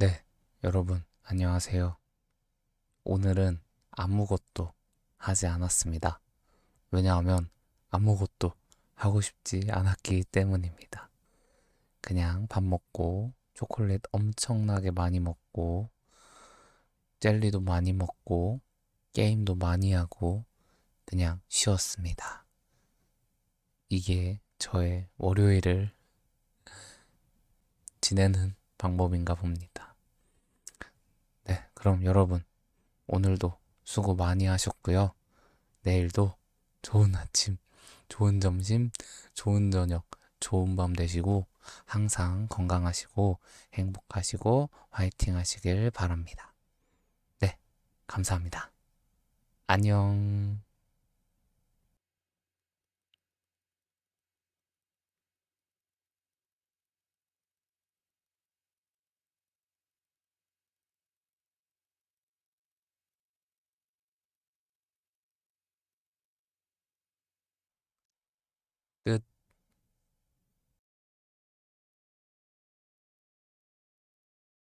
네, 여러분, 안녕하세요. 오늘은 아무것도 하지 않았습니다. 왜냐하면 아무것도 하고 싶지 않았기 때문입니다. 그냥 밥 먹고, 초콜릿 엄청나게 많이 먹고, 젤리도 많이 먹고, 게임도 많이 하고, 그냥 쉬었습니다. 이게 저의 월요일을 지내는 방법인가 봅니다. 네, 그럼 여러분, 오늘도 수고 많이 하셨고요. 내일도 좋은 아침, 좋은 점심, 좋은 저녁, 좋은 밤 되시고, 항상 건강하시고, 행복하시고, 화이팅 하시길 바랍니다. 네, 감사합니다. 안녕. 끝.